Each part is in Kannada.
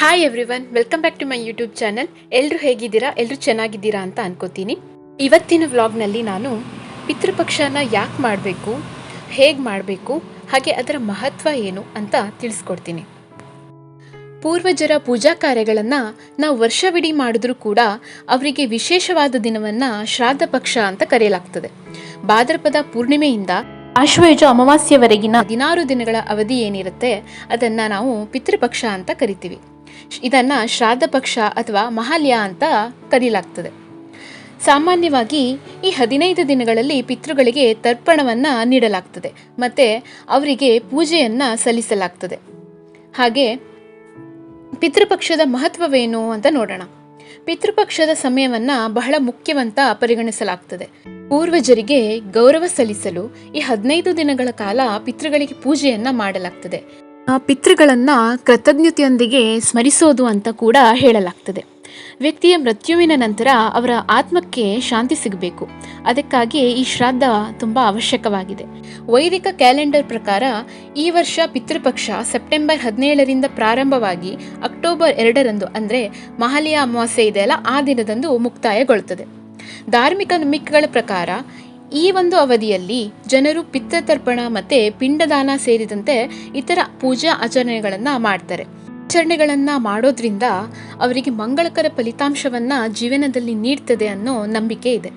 Hi everyone welcome back to my YouTube channel ಎಲ್ಲರೂ ಹೇಗಿದ್ದೀರಾ? ಎಲ್ಲರೂ ಚೆನ್ನಾಗಿದ್ದೀರಾ ಅಂತ ಅನ್ಕೋತೀನಿ. ಇವತ್ತಿನ ವ್ಲಾಗ್ನಲ್ಲಿ ನಾನು ಪಿತೃಪಕ್ಷನ ಯಾಕೆ ಮಾಡಬೇಕು, ಹೇಗೆ ಮಾಡಬೇಕು, ಹಾಗೆ ಅದರ ಮಹತ್ವ ಏನು ಅಂತ ತಿಳಿಸ್ಕೊಡ್ತೀನಿ. ಪೂರ್ವಜರ ಪೂಜಾ ಕಾರ್ಯಗಳನ್ನು ನಾವು ವರ್ಷವಿಡೀ ಮಾಡಿದ್ರೂ ಕೂಡ ಅವರಿಗೆ ವಿಶೇಷವಾದ ದಿನವನ್ನು ಶ್ರಾದ್ದ ಪಕ್ಷ ಅಂತ ಕರೆಯಲಾಗ್ತದೆ. ಭಾದ್ರಪದ ಪೂರ್ಣಿಮೆಯಿಂದ ಆಶ್ವಯುಜ ಅಮಾವಾಸ್ಯವರೆಗಿನ ಹದಿನಾರು ದಿನಗಳ ಅವಧಿ ಏನಿರುತ್ತೆ, ಅದನ್ನು ನಾವು ಪಿತೃಪಕ್ಷ ಅಂತ ಕರಿತೀವಿ. ಇದನ್ನು ಶ್ರಾದ್ದ ಪಕ್ಷ ಅಥವಾ ಮಹಾಲ್ಯ ಅಂತ ಕರೀಲಾಗ್ತದೆ. ಸಾಮಾನ್ಯವಾಗಿ ಈ ಹದಿನೈದು ದಿನಗಳಲ್ಲಿ ಪಿತೃಗಳಿಗೆ ತರ್ಪಣವನ್ನು ನೀಡಲಾಗ್ತದೆ, ಮತ್ತು ಅವರಿಗೆ ಪೂಜೆಯನ್ನು ಸಲ್ಲಿಸಲಾಗ್ತದೆ. ಹಾಗೆ ಪಿತೃಪಕ್ಷದ ಮಹತ್ವವೇನು ಅಂತ ನೋಡೋಣ. ಪಿತೃಪಕ್ಷದ ಸಮಯವನ್ನ ಬಹಳ ಮುಖ್ಯವಂತ ಪರಿಗಣಿಸಲಾಗ್ತದೆ. ಪೂರ್ವಜರಿಗೆ ಗೌರವ ಸಲ್ಲಿಸಲು ಈ ಹದಿನೈದು ದಿನಗಳ ಕಾಲ ಪಿತೃಗಳಿಗೆ ಪೂಜೆಯನ್ನ ಮಾಡಲಾಗ್ತದೆ. ಆ ಪಿತೃಗಳನ್ನ ಕೃತಜ್ಞತೆಯೊಂದಿಗೆ ಸ್ಮರಿಸೋದು ಅಂತ ಕೂಡ ಹೇಳಲಾಗ್ತದೆ. ವ್ಯಕ್ತಿಯ ಮೃತ್ಯುವಿನ ನಂತರ ಅವರ ಆತ್ಮಕ್ಕೆ ಶಾಂತಿ ಸಿಗಬೇಕು. ಅದಕ್ಕಾಗಿ ಈ ಶ್ರಾದ್ದ ತುಂಬ ಅವಶ್ಯಕವಾಗಿದೆ. ವೈದಿಕ ಕ್ಯಾಲೆಂಡರ್ ಪ್ರಕಾರ ಈ ವರ್ಷ ಪಿತೃಪಕ್ಷ ಸೆಪ್ಟೆಂಬರ್ ಹದಿನೇಳರಿಂದ ಪ್ರಾರಂಭವಾಗಿ ಅಕ್ಟೋಬರ್ ಎರಡರಂದು ಅಂದರೆ ಮಹಾಲಿಯ ಅಮಾವಾಸ್ಯೆ ಇದೆಯಲ್ಲ ಆ ದಿನದಂದು ಮುಕ್ತಾಯಗೊಳ್ಳುತ್ತದೆ. ಧಾರ್ಮಿಕ ನಂಬಿಕೆಗಳ ಪ್ರಕಾರ ಈ ಒಂದು ಅವಧಿಯಲ್ಲಿ ಜನರು ಪಿತ್ತತರ್ಪಣ ಮತ್ತು ಪಿಂಡದಾನ ಸೇರಿದಂತೆ ಇತರ ಪೂಜಾ ಆಚರಣೆಗಳನ್ನು ಮಾಡ್ತಾರೆ. ಆಚರಣೆಗಳನ್ನು ಮಾಡೋದ್ರಿಂದ ಅವರಿಗೆ ಮಂಗಳಕರ ಫಲಿತಾಂಶವನ್ನು ಜೀವನದಲ್ಲಿ ನೀಡ್ತದೆ ಅನ್ನೋ ನಂಬಿಕೆ ಇದೆ.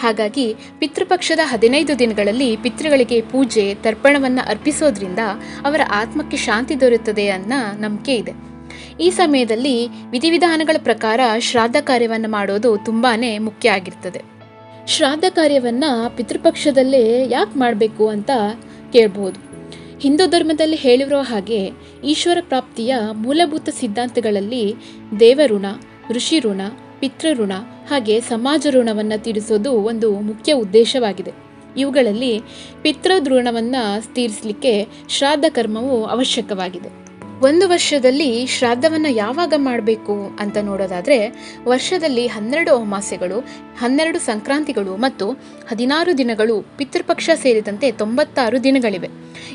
ಹಾಗಾಗಿ ಪಿತೃಪಕ್ಷದ ಹದಿನೈದು ದಿನಗಳಲ್ಲಿ ಪಿತೃಗಳಿಗೆ ಪೂಜೆ, ತರ್ಪಣವನ್ನು ಅರ್ಪಿಸೋದ್ರಿಂದ ಅವರ ಆತ್ಮಕ್ಕೆ ಶಾಂತಿ ದೊರೆಯುತ್ತದೆ ಅನ್ನೋ ನಂಬಿಕೆ ಇದೆ. ಈ ಸಮಯದಲ್ಲಿ ವಿಧಿವಿಧಾನಗಳ ಪ್ರಕಾರ ಶ್ರಾದ್ದ ಕಾರ್ಯವನ್ನು ಮಾಡೋದು ತುಂಬಾ ಮುಖ್ಯ ಆಗಿರ್ತದೆ. ಶ್ರಾದ್ದ ಕಾರ್ಯವನ್ನು ಪಿತೃಪಕ್ಷದಲ್ಲೇ ಯಾಕೆ ಮಾಡಬೇಕು ಅಂತ ಕೇಳ್ಬೋದು. ಹಿಂದೂ ಧರ್ಮದಲ್ಲಿ ಹೇಳಿರುವ ಹಾಗೆ ಈಶ್ವರ ಪ್ರಾಪ್ತಿಯ ಮೂಲಭೂತ ಸಿದ್ಧಾಂತಗಳಲ್ಲಿ ದೇವಋಣ ಋಷಿ ಋಣ ಪಿತೃಋಣ ಹಾಗೆ ಸಮಾಜ ಋಣವನ್ನು ತೀರಿಸೋದು ಒಂದು ಮುಖ್ಯ ಉದ್ದೇಶವಾಗಿದೆ. ಇವುಗಳಲ್ಲಿ ಪಿತೃದೃಣವನ್ನು ತೀರಿಸಲಿಕ್ಕೆ ಶ್ರಾದ್ದ ಕರ್ಮವು ಅವಶ್ಯಕವಾಗಿದೆ. ಒಂದು ವರ್ಷದಲ್ಲಿ ಶ್ರಾದ್ದವನ್ನು ಯಾವಾಗ ಮಾಡಬೇಕು ಅಂತ ನೋಡೋದಾದರೆ, ವರ್ಷದಲ್ಲಿ ಹನ್ನೆರಡು ಅಮಾಸೆಗಳು ಹನ್ನೆರಡು ಸಂಕ್ರಾಂತಿಗಳು ಮತ್ತು ಹದಿನಾರು ದಿನಗಳು ಪಿತೃಪಕ್ಷ ಸೇರಿದಂತೆ ತೊಂಬತ್ತಾರು ದಿನಗಳಿವೆ.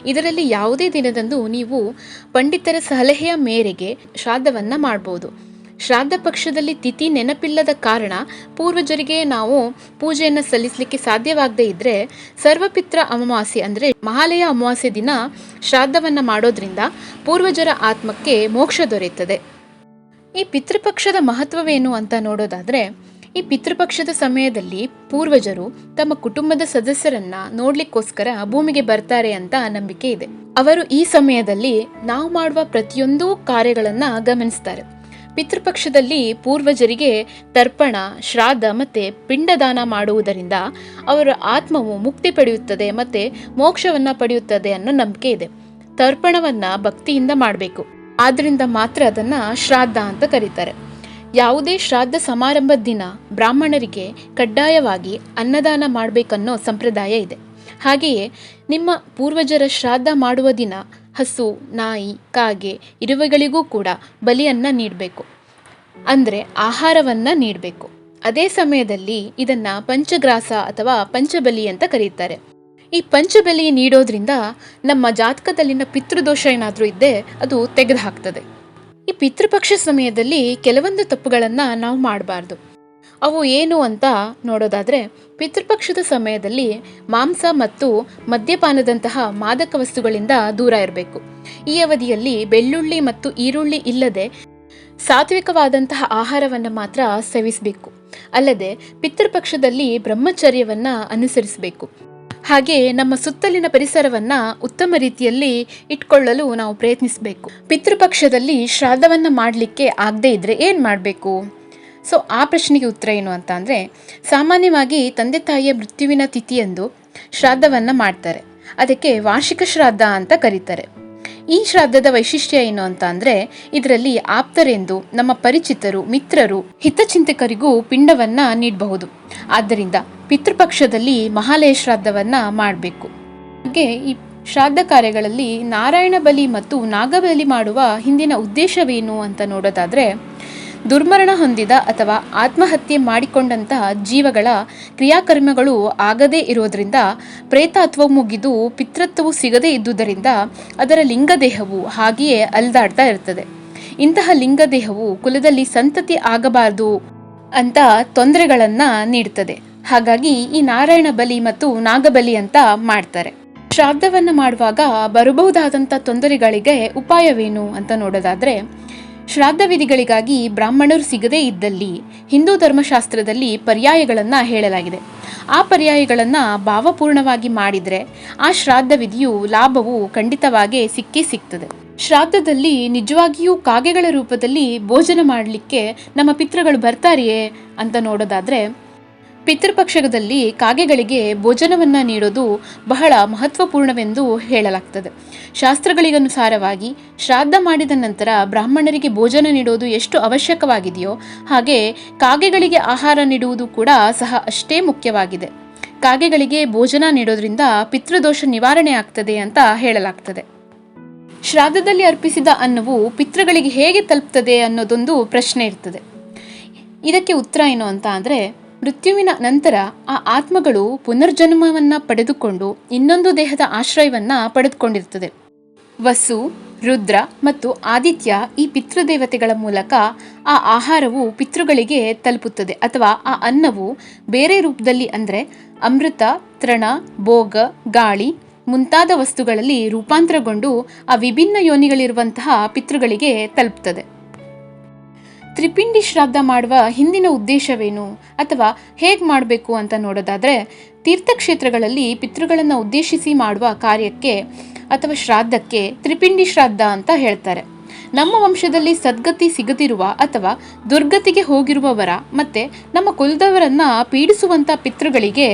ಇದರಲ್ಲಿ ಯಾವುದೇ ದಿನದಂದು ನೀವು ಪಂಡಿತರ ಸಲಹೆಯ ಮೇರೆಗೆ ಶ್ರಾದ್ದವನ್ನು ಮಾಡ್ಬೋದು. ಶ್ರಾದ್ದ ಪಕ್ಷದಲ್ಲಿ ತಿಥಿ ನೆನಪಿಲ್ಲದ ಕಾರಣ ಪೂರ್ವಜರಿಗೆ ನಾವು ಪೂಜೆಯನ್ನು ಸಲ್ಲಿಸಲಿಕ್ಕೆ ಸಾಧ್ಯವಾಗದೇ ಇದ್ದರೆ ಸರ್ವಪಿತ್ರ ಅಮಾವಾಸ್ಯೆ ಅಂದರೆ ಮಹಾಲಯ ಅಮಾವಾಸ್ಯೆ ದಿನ ಶ್ರಾದ್ದವನ್ನು ಮಾಡೋದ್ರಿಂದ ಪೂರ್ವಜರ ಆತ್ಮಕ್ಕೆ ಮೋಕ್ಷ ದೊರೆಯುತ್ತದೆ. ಈ ಪಿತೃಪಕ್ಷದ ಮಹತ್ವವೇನು ಅಂತ ನೋಡೋದಾದರೆ ಈ ಪಿತೃಪಕ್ಷದ ಸಮಯದಲ್ಲಿ ಪೂರ್ವಜರು ತಮ್ಮ ಕುಟುಂಬದ ಸದಸ್ಯರನ್ನ ನೋಡ್ಲಿಕ್ಕೋಸ್ಕರ ಭೂಮಿಗೆ ಬರ್ತಾರೆ ಅಂತ ನಂಬಿಕೆ ಇದೆ. ಅವರು ಈ ಸಮಯದಲ್ಲಿ ನಾವು ಮಾಡುವ ಪ್ರತಿಯೊಂದು ಕಾರ್ಯಗಳನ್ನ ಗಮನಿಸ್ತಾರೆ. ಪಿತೃಪಕ್ಷದಲ್ಲಿ ಪೂರ್ವಜರಿಗೆ ತರ್ಪಣ, ಶ್ರಾದ್ದ ಮತ್ತು ಪಿಂಡದಾನ ಮಾಡುವುದರಿಂದ ಅವರ ಆತ್ಮವು ಮುಕ್ತಿ ಪಡೆಯುತ್ತದೆ ಮತ್ತು ಮೋಕ್ಷವನ್ನು ಪಡೆಯುತ್ತದೆ ಅನ್ನೋ ನಂಬಿಕೆ ಇದೆ. ತರ್ಪಣವನ್ನು ಭಕ್ತಿಯಿಂದ ಮಾಡಬೇಕು. ಆದ್ದರಿಂದ ಮಾತ್ರ ಅದನ್ನು ಶ್ರಾದ್ದ ಅಂತ ಕರೀತಾರೆ. ಯಾವುದೇ ಶ್ರಾದ್ದ ಸಮಾರಂಭದ ದಿನ ಬ್ರಾಹ್ಮಣರಿಗೆ ಕಡ್ಡಾಯವಾಗಿ ಅನ್ನದಾನ ಮಾಡಬೇಕನ್ನೋ ಸಂಪ್ರದಾಯ ಇದೆ. ಹಾಗೆಯೇ ನಿಮ್ಮ ಪೂರ್ವಜರ ಶ್ರಾದ್ದ ಮಾಡುವ ದಿನ ಹಸು, ನಾಯಿ, ಕಾಗೆ ಇರುವೆಗಳಿಗೂ ಕೂಡ ಬಲಿಯನ್ನು ನೀಡಬೇಕು. ಅಂದರೆ ಆಹಾರವನ್ನು ನೀಡಬೇಕು. ಅದೇ ಸಮಯದಲ್ಲಿ ಇದನ್ನು ಪಂಚಗ್ರಾಸ ಅಥವಾ ಪಂಚಬಲಿ ಅಂತ ಕರೀತಾರೆ. ಈ ಪಂಚಬಲಿ ನೀಡೋದ್ರಿಂದ ನಮ್ಮ ಜಾತಕದಲ್ಲಿನ ಪಿತೃದೋಷ ಏನಾದರೂ ಇದ್ದೆ ಅದು ತೆಗೆದುಹಾಕ್ತದೆ. ಈ ಪಿತೃಪಕ್ಷ ಸಮಯದಲ್ಲಿ ಕೆಲವೊಂದು ತಪ್ಪುಗಳನ್ನು ನಾವು ಮಾಡಬಾರ್ದು. ಅವು ಏನು ಅಂತ ನೋಡೋದಾದರೆ ಪಿತೃಪಕ್ಷದ ಸಮಯದಲ್ಲಿ ಮಾಂಸ ಮತ್ತು ಮದ್ಯಪಾನದಂತಹ ಮಾದಕ ವಸ್ತುಗಳಿಂದ ದೂರ ಇರಬೇಕು. ಈ ಅವಧಿಯಲ್ಲಿ ಬೆಳ್ಳುಳ್ಳಿ ಮತ್ತು ಈರುಳ್ಳಿ ಇಲ್ಲದೆ ಸಾತ್ವಿಕವಾದಂತಹ ಆಹಾರವನ್ನು ಮಾತ್ರ ಸೇವಿಸಬೇಕು. ಅಲ್ಲದೆ ಪಿತೃಪಕ್ಷದಲ್ಲಿ ಬ್ರಹ್ಮಚರ್ಯವನ್ನು ಅನುಸರಿಸಬೇಕು. ಹಾಗೆ ನಮ್ಮ ಸುತ್ತಲಿನ ಪರಿಸರವನ್ನ ಉತ್ತಮ ರೀತಿಯಲ್ಲಿ ಇಟ್ಕೊಳ್ಳಲು ನಾವು ಪ್ರಯತ್ನಿಸಬೇಕು. ಪಿತೃಪಕ್ಷದಲ್ಲಿ ಶ್ರಾದ್ದವನ್ನು ಮಾಡಲಿಕ್ಕೆ ಆಗದೇ ಇದ್ರೆ ಏನು ಮಾಡಬೇಕು? ಸೊ ಆ ಪ್ರಶ್ನೆಗೆ ಉತ್ತರ ಏನು ಅಂತ ಅಂದರೆ, ಸಾಮಾನ್ಯವಾಗಿ ತಂದೆ ತಾಯಿಯ ಮೃತ್ಯುವಿನ ತಿಥಿಯಂದು ಶ್ರಾದ್ದವನ್ನು ಮಾಡ್ತಾರೆ. ಅದಕ್ಕೆ ವಾರ್ಷಿಕ ಶ್ರಾದ್ದ ಅಂತ ಕರೀತಾರೆ. ಈ ಶ್ರಾದ್ದದ ವೈಶಿಷ್ಟ್ಯ ಏನು ಅಂತ ಅಂದರೆ, ಇದರಲ್ಲಿ ಆಪ್ತರೆಂದು ನಮ್ಮ ಪರಿಚಿತರು, ಮಿತ್ರರು, ಹಿತಚಿಂತಕರಿಗೂ ಪಿಂಡವನ್ನ ನೀಡಬಹುದು. ಆದ್ದರಿಂದ ಪಿತೃಪಕ್ಷದಲ್ಲಿ ಮಹಾಲಯ ಶ್ರಾದ್ದವನ್ನ ಮಾಡಬೇಕು. ಹಾಗೆ ಈ ಶ್ರಾದ್ದ ಕಾರ್ಯಗಳಲ್ಲಿ ನಾರಾಯಣ ಬಲಿ ಮತ್ತು ನಾಗಬಲಿ ಮಾಡುವ ಹಿಂದಿನ ಉದ್ದೇಶವೇನು ಅಂತ ನೋಡೋದಾದರೆ ದುರ್ಮರಣ ಹೊಂದಿದ ಅಥವಾ ಆತ್ಮಹತ್ಯೆ ಮಾಡಿಕೊಂಡಂತಹ ಜೀವಗಳ ಕ್ರಿಯಾಕರ್ಮಗಳು ಆಗದೇ ಇರೋದರಿಂದ ಅಥವಾ ಮುಗಿದು ಪಿತೃತ್ವವು ಸಿಗದೇ ಇದ್ದುದರಿಂದ ಅದರ ಲಿಂಗದೇಹವು ಹಾಗೆಯೇ ಅಲ್ದಾಡ್ತಾ ಇರ್ತದೆ. ಇಂತಹ ಲಿಂಗದೇಹವು ಕುಲದಲ್ಲಿ ಸಂತತಿ ಆಗಬಾರದು ಅಂತ ತೊಂದರೆಗಳನ್ನು ನೀಡ್ತದೆ. ಹಾಗಾಗಿ ಈ ನಾರಾಯಣ ಬಲಿ ಮತ್ತು ನಾಗಬಲಿ ಅಂತ ಮಾಡ್ತಾರೆ. ಶ್ರಾದ್ದವನ್ನು ಮಾಡುವಾಗ ಬರಬಹುದಾದಂಥ ತೊಂದರೆಗಳಿಗೆ ಉಪಾಯವೇನು ಅಂತ ನೋಡೋದಾದ್ರೆ ಶ್ರಾದ್ದ ವಿಧಿಗಳಿಗಾಗಿ ಬ್ರಾಹ್ಮಣರು ಸಿಗದೇ ಇದ್ದಲ್ಲಿ ಹಿಂದೂ ಧರ್ಮಶಾಸ್ತ್ರದಲ್ಲಿ ಪರ್ಯಾಯಗಳನ್ನು ಹೇಳಲಾಗಿದೆ. ಆ ಪರ್ಯಾಯಗಳನ್ನು ಭಾವಪೂರ್ಣವಾಗಿ ಮಾಡಿದರೆ ಆ ಶ್ರಾದ್ದ ವಿಧಿಯು ಲಾಭವು ಖಂಡಿತವಾಗಿ ಸಿಕ್ಕೇ ಸಿಗ್ತದೆ. ಶ್ರಾದ್ದದಲ್ಲಿ ನಿಜವಾಗಿಯೂ ಕಾಗೆಗಳ ರೂಪದಲ್ಲಿ ಭೋಜನ ಮಾಡಲಿಕ್ಕೆ ನಮ್ಮ ಪಿತೃಗಳು ಬರ್ತಾರೆಯೇ ಅಂತ ನೋಡೋದಾದ್ರೆ ಪಿತೃಪಕ್ಷದಲ್ಲಿ ಕಾಗೆಗಳಿಗೆ ಭೋಜನವನ್ನು ನೀಡೋದು ಬಹಳ ಮಹತ್ವಪೂರ್ಣವೆಂದು ಹೇಳಲಾಗ್ತದೆ. ಶಾಸ್ತ್ರಗಳಿಗನುಸಾರವಾಗಿ ಶ್ರಾದ್ದ ಮಾಡಿದ ನಂತರ ಬ್ರಾಹ್ಮಣರಿಗೆ ಭೋಜನ ನೀಡೋದು ಎಷ್ಟು ಅವಶ್ಯಕವಾಗಿದೆಯೋ ಹಾಗೆ ಕಾಗೆಗಳಿಗೆ ಆಹಾರ ನೀಡುವುದು ಕೂಡ ಸಹ ಅಷ್ಟೇ ಮುಖ್ಯವಾಗಿದೆ. ಕಾಗೆಗಳಿಗೆ ಭೋಜನ ನೀಡೋದ್ರಿಂದ ಪಿತೃದೋಷ ನಿವಾರಣೆ ಆಗ್ತದೆ ಅಂತ ಹೇಳಲಾಗ್ತದೆ. ಶ್ರಾದ್ದದಲ್ಲಿ ಅರ್ಪಿಸಿದ ಅನ್ನವು ಪಿತೃಗಳಿಗೆ ಹೇಗೆ ತಲುಪ್ತದೆ ಅನ್ನೋದೊಂದು ಪ್ರಶ್ನೆ ಇರ್ತದೆ. ಇದಕ್ಕೆ ಉತ್ತರ ಏನು ಅಂತ ಅಂದರೆ ಮೃತ್ಯುವಿನ ನಂತರ ಆ ಆತ್ಮಗಳು ಪುನರ್ಜನ್ಮವನ್ನು ಪಡೆದುಕೊಂಡು ಇನ್ನೊಂದು ದೇಹದ ಆಶ್ರಯವನ್ನು ಪಡೆದುಕೊಂಡಿರುತ್ತದೆ. ವಸು, ರುದ್ರ ಮತ್ತು ಆದಿತ್ಯ ಈ ಪಿತೃದೇವತೆಗಳ ಮೂಲಕ ಆ ಆಹಾರವು ಪಿತೃಗಳಿಗೆ ತಲುಪುತ್ತದೆ ಅಥವಾ ಆ ಅನ್ನವು ಬೇರೆ ರೂಪದಲ್ಲಿ ಅಂದರೆ ಅಮೃತ, ತೃಣ, ಭೋಗ, ಗಾಳಿ ಮುಂತಾದ ವಸ್ತುಗಳಲ್ಲಿ ರೂಪಾಂತರಗೊಂಡು ಆ ವಿಭಿನ್ನ ಯೋನಿಗಳಿರುವಂತಹ ಪಿತೃಗಳಿಗೆ ತಲುಪ್ತದೆ. ತ್ರಿಪಿಂಡಿ ಶ್ರಾದ್ದ ಮಾಡುವ ಹಿಂದಿನ ಉದ್ದೇಶವೇನು ಅಥವಾ ಹೇಗೆ ಮಾಡಬೇಕು ಅಂತ ನೋಡೋದಾದರೆ, ತೀರ್ಥಕ್ಷೇತ್ರಗಳಲ್ಲಿ ಪಿತೃಗಳನ್ನು ಉದ್ದೇಶಿಸಿ ಮಾಡುವ ಕಾರ್ಯಕ್ಕೆ ಅಥವಾ ಶ್ರಾದ್ದಕ್ಕೆ ತ್ರಿಪಿಂಡಿ ಶ್ರಾದ್ದ ಅಂತ ಹೇಳ್ತಾರೆ. ನಮ್ಮ ವಂಶದಲ್ಲಿ ಸದ್ಗತಿ ಸಿಗದಿರುವ ಅಥವಾ ದುರ್ಗತಿಗೆ ಹೋಗಿರುವವರ ಮತ್ತೆ ನಮ್ಮ ಕುಲದವರನ್ನ ಪೀಡಿಸುವಂತ ಪಿತೃಗಳಿಗೆ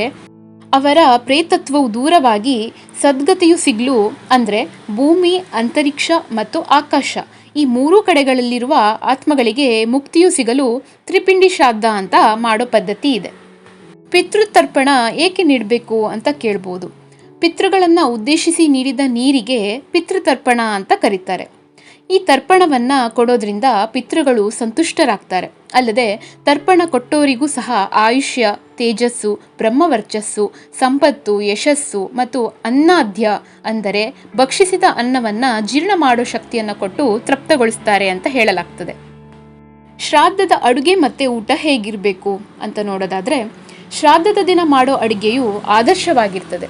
ಅವರ ಪ್ರೇತತ್ವವು ದೂರವಾಗಿ ಸದ್ಗತಿಯು ಸಿಗ್ಲು ಅಂದರೆ ಭೂಮಿ, ಅಂತರಿಕ್ಷ ಮತ್ತು ಆಕಾಶ ಈ ಮೂರೂ ಕಡೆಗಳಲ್ಲಿರುವ ಆತ್ಮಗಳಿಗೆ ಮುಕ್ತಿಯು ಸಿಗಲು ತ್ರಿಪಿಂಡಿ ಶ್ರಾದ್ದ ಅಂತ ಮಾಡೋ ಪದ್ಧತಿ ಇದೆ. ಪಿತೃತರ್ಪಣ ಏಕೆ ನೀಡಬೇಕು ಅಂತ ಕೇಳ್ಬೋದು. ಪಿತೃಗಳನ್ನು ಉದ್ದೇಶಿಸಿ ನೀಡಿದ ನೀರಿಗೆ ಪಿತೃತರ್ಪಣ ಅಂತ ಕರೀತಾರೆ. ಈ ತರ್ಪಣವನ್ನ ಕೊಡೋದ್ರಿಂದ ಪಿತೃಗಳು ಸಂತುಷ್ಟರಾಗ್ತಾರೆ. ಅಲ್ಲದೆ ತರ್ಪಣ ಕೊಟ್ಟೋರಿಗೂ ಸಹ ಆಯುಷ್ಯ, ತೇಜಸ್ಸು, ಬ್ರಹ್ಮವರ್ಚಸ್ಸು, ಸಂಪತ್ತು, ಯಶಸ್ಸು ಮತ್ತು ಅನ್ನಾದ್ಯ ಅಂದರೆ ಭಕ್ಷಿಸಿದ ಅನ್ನವನ್ನ ಜೀರ್ಣ ಮಾಡೋ ಶಕ್ತಿಯನ್ನು ಕೊಟ್ಟು ತೃಪ್ತಗೊಳಿಸ್ತಾರೆ ಅಂತ ಹೇಳಲಾಗ್ತದೆ. ಶ್ರಾದ್ದದ ಅಡುಗೆ ಮತ್ತೆ ಊಟ ಹೇಗಿರಬೇಕು ಅಂತ ನೋಡೋದಾದ್ರೆ ಶ್ರಾದ್ದದ ದಿನ ಮಾಡೋ ಅಡುಗೆಯು ಆದರ್ಶವಾಗಿರ್ತದೆ.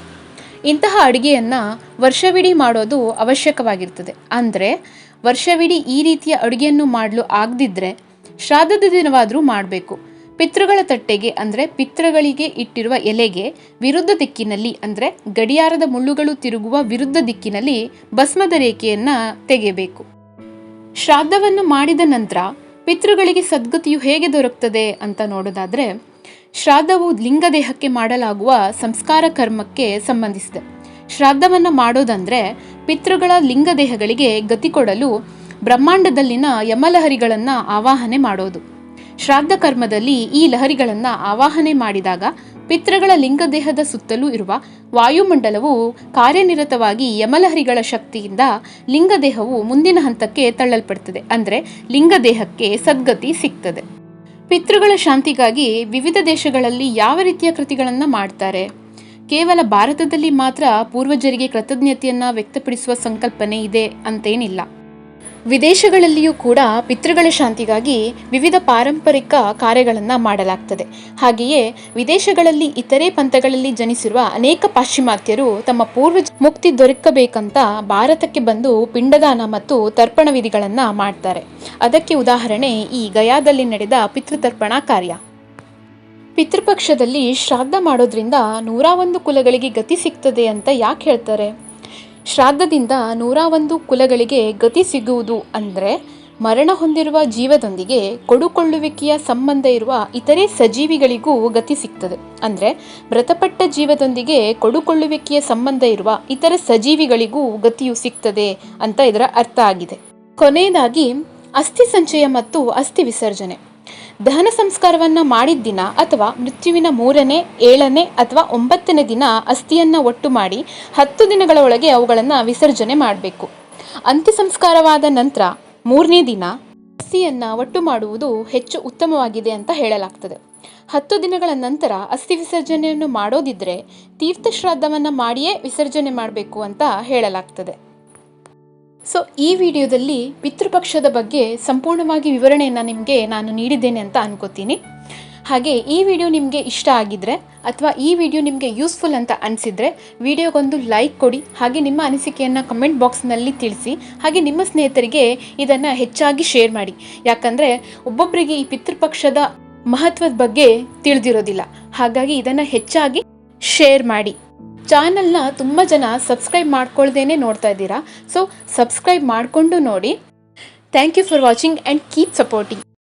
ಇಂತಹ ಅಡುಗೆಯನ್ನು ವರ್ಷವಿಡೀ ಮಾಡೋದು ಅವಶ್ಯಕವಾಗಿರ್ತದೆ. ಅಂದರೆ ವರ್ಷವಿಡೀ ಈ ರೀತಿಯ ಅಡುಗೆಯನ್ನು ಮಾಡಲು ಆಗದಿದ್ದರೆ ಶ್ರಾದ್ದದ ದಿನವಾದರೂ ಮಾಡಬೇಕು. ಪಿತೃಗಳ ತಟ್ಟೆಗೆ ಅಂದರೆ ಪಿತೃಗಳಿಗೆ ಇಟ್ಟಿರುವ ಎಲೆಗೆ ವಿರುದ್ಧ ದಿಕ್ಕಿನಲ್ಲಿ ಅಂದರೆ ಗಡಿಯಾರದ ಮುಳ್ಳುಗಳು ತಿರುಗುವ ವಿರುದ್ಧ ದಿಕ್ಕಿನಲ್ಲಿ ಭಸ್ಮದ ರೇಖೆಯನ್ನು ತೆಗೆಯಬೇಕು. ಶ್ರಾದ್ದವನ್ನು ಮಾಡಿದ ನಂತರ ಪಿತೃಗಳಿಗೆ ಸದ್ಗತಿಯು ಹೇಗೆ ದೊರಕ್ತದೆ ಅಂತ ನೋಡೋದಾದರೆ, ಶ್ರಾದ್ದವು ಲಿಂಗದೇಹಕ್ಕೆ ಮಾಡಲಾಗುವ ಸಂಸ್ಕಾರ ಕರ್ಮಕ್ಕೆ ಸಂಬಂಧಿಸಿದೆ. ಶ್ರಾದ್ದವನ್ನು ಮಾಡೋದಂದ್ರೆ ಪಿತೃಗಳ ಲಿಂಗದೇಹಗಳಿಗೆ ಗತಿ ಕೊಡಲು ಬ್ರಹ್ಮಾಂಡದಲ್ಲಿನ ಯಮಲಹರಿಗಳನ್ನು ಆವಾಹನೆ ಮಾಡೋದು. ಶ್ರಾದ್ದ ಕರ್ಮದಲ್ಲಿ ಈ ಲಹರಿಗಳನ್ನು ಆವಾಹನೆ ಮಾಡಿದಾಗ ಪಿತೃಗಳ ಲಿಂಗದೇಹದ ಸುತ್ತಲೂ ಇರುವ ವಾಯುಮಂಡಲವು ಕಾರ್ಯನಿರತವಾಗಿ ಯಮಲಹರಿಗಳ ಶಕ್ತಿಯಿಂದ ಲಿಂಗದೇಹವು ಮುಂದಿನ ಹಂತಕ್ಕೆ ತಳ್ಳಲ್ಪಡ್ತದೆ. ಅಂದರೆ ಲಿಂಗದೇಹಕ್ಕೆ ಸದ್ಗತಿ ಸಿಗ್ತದೆ. ಪಿತೃಗಳ ಶಾಂತಿಗಾಗಿ ವಿವಿಧ ದೇಶಗಳಲ್ಲಿ ಯಾವ ರೀತಿಯ ಕೃತಿಗಳನ್ನು ಮಾಡ್ತಾರೆ? ಕೇವಲ ಭಾರತದಲ್ಲಿ ಮಾತ್ರ ಪೂರ್ವಜರಿಗೆ ಕೃತಜ್ಞತೆಯನ್ನ ವ್ಯಕ್ತಪಡಿಸುವ ಸಂಕಲ್ಪನೆ ಇದೆ ಅಂತೇನಿಲ್ಲ. ವಿದೇಶಗಳಲ್ಲಿಯೂ ಕೂಡ ಪಿತೃಗಳ ಶಾಂತಿಗಾಗಿ ವಿವಿಧ ಪಾರಂಪರಿಕ ಕಾರ್ಯಗಳನ್ನು ಮಾಡಲಾಗ್ತದೆ. ಹಾಗೆಯೇ ವಿದೇಶಗಳಲ್ಲಿ ಇತರೆ ಪಂಥಗಳಲ್ಲಿ ಜನಿಸಿರುವ ಅನೇಕ ಪಾಶ್ಚಿಮಾತ್ಯರು ತಮ್ಮ ಪೂರ್ವಜ ಮುಕ್ತಿ ದೊರಕಬೇಕಂತ ಭಾರತಕ್ಕೆ ಬಂದು ಪಿಂಡದಾನ ಮತ್ತು ತರ್ಪಣ ವಿಧಿಗಳನ್ನು ಮಾಡ್ತಾರೆ. ಅದಕ್ಕೆ ಉದಾಹರಣೆ ಈ ಗಯಾದಲ್ಲಿ ನಡೆದ ಪಿತೃತರ್ಪಣ ಕಾರ್ಯ. ಪಿತೃಪಕ್ಷದಲ್ಲಿ ಶ್ರಾದ್ದ ಮಾಡೋದ್ರಿಂದ ನೂರ ಒಂದು ಕುಲಗಳಿಗೆ ಗತಿ ಸಿಗ್ತದೆ ಅಂತ ಯಾಕೆ ಹೇಳ್ತಾರೆ? ಶ್ರಾದ್ದದಿಂದ ನೂರ ಒಂದು ಕುಲಗಳಿಗೆ ಗತಿ ಸಿಗುವುದು ಅಂದರೆ ಮರಣ ಹೊಂದಿರುವ ಜೀವದೊಂದಿಗೆ ಕೊಡುಕೊಳ್ಳುವಿಕೆಯ ಸಂಬಂಧ ಇರುವ ಇತರೆ ಸಜೀವಿಗಳಿಗೂ ಗತಿ ಸಿಗ್ತದೆ. ಅಂದರೆ ಮೃತಪಟ್ಟ ಜೀವದೊಂದಿಗೆ ಕೊಡುಕೊಳ್ಳುವಿಕೆಯ ಸಂಬಂಧ ಇರುವ ಇತರ ಸಜೀವಿಗಳಿಗೂ ಗತಿಯು ಸಿಗ್ತದೆ ಅಂತ ಇದರ ಅರ್ಥ ಆಗಿದೆ. ಕೊನೆಯದಾಗಿ ಅಸ್ಥಿ ಸಂಚಯ ಮತ್ತು ಅಸ್ಥಿ ವಿಸರ್ಜನೆ. ದಹನ ಸಂಸ್ಕಾರವನ್ನು ಮಾಡಿದ ದಿನ ಅಥವಾ ಮೃತ್ಯುವಿನ ಮೂರನೇ, ಏಳನೇ ಅಥವಾ ಒಂಬತ್ತನೇ ದಿನ ಅಸ್ಥಿಯನ್ನು ಒಟ್ಟು ಮಾಡಿ ಹತ್ತು ದಿನಗಳ ಒಳಗೆ ಅವುಗಳನ್ನು ವಿಸರ್ಜನೆ ಮಾಡಬೇಕು. ಅಂತ್ಯ ಸಂಸ್ಕಾರವಾದ ನಂತರ ಮೂರನೇ ದಿನ ಅಸ್ಥಿಯನ್ನು ಒಟ್ಟು ಮಾಡುವುದು ಹೆಚ್ಚು ಉತ್ತಮವಾಗಿದೆ ಅಂತ ಹೇಳಲಾಗ್ತದೆ. ಹತ್ತು ದಿನಗಳ ನಂತರ ಅಸ್ಥಿ ವಿಸರ್ಜನೆಯನ್ನು ಮಾಡೋದಿದ್ರೆ ತೀರ್ಥಶ್ರಾದ್ದವನ್ನು ಮಾಡಿಯೇ ವಿಸರ್ಜನೆ ಮಾಡಬೇಕು ಅಂತ ಹೇಳಲಾಗ್ತದೆ. ಸೊ ಈ ವಿಡಿಯೋದಲ್ಲಿ ಪಿತೃಪಕ್ಷದ ಬಗ್ಗೆ ಸಂಪೂರ್ಣವಾಗಿ ವಿವರಣೆಯನ್ನು ನಿಮಗೆ ನಾನು ನೀಡಿದ್ದೇನೆ ಅಂತ ಅನ್ಕೋತೀನಿ. ಹಾಗೆ ಈ ವಿಡಿಯೋ ನಿಮಗೆ ಇಷ್ಟ ಆಗಿದ್ರೆ ಅಥವಾ ಈ ವಿಡಿಯೋ ನಿಮಗೆ ಯೂಸ್ಫುಲ್ ಅಂತ ಅನಿಸಿದ್ರೆ ವಿಡಿಯೋಗೊಂದು ಲೈಕ್ ಕೊಡಿ, ಹಾಗೆ ನಿಮ್ಮ ಅನಿಸಿಕೆಯನ್ನು ಕಮೆಂಟ್ ಬಾಕ್ಸ್ನಲ್ಲಿ ತಿಳಿಸಿ, ಹಾಗೆ ನಿಮ್ಮ ಸ್ನೇಹಿತರಿಗೆ ಇದನ್ನು ಹೆಚ್ಚಾಗಿ ಶೇರ್ ಮಾಡಿ. ಯಾಕಂದರೆ ಒಬ್ಬೊಬ್ಬರಿಗೆ ಈ ಪಿತೃಪಕ್ಷದ ಮಹತ್ವದ ಬಗ್ಗೆ ತಿಳಿದಿರೋದಿಲ್ಲ. ಹಾಗಾಗಿ ಇದನ್ನು ಹೆಚ್ಚಾಗಿ ಶೇರ್ ಮಾಡಿ. ಚಾನಲ್ನ ತುಂಬ ಜನ ಸಬ್ಸ್ಕ್ರೈಬ್ ಮಾಡ್ಕೊಳ್ದೇನೆ ನೋಡ್ತಾ ಇದ್ದೀರಾ. ಸೊ ಸಬ್ಸ್ಕ್ರೈಬ್ ಮಾಡಿಕೊಂಡು ನೋಡಿ. Thank you for watching and keep supporting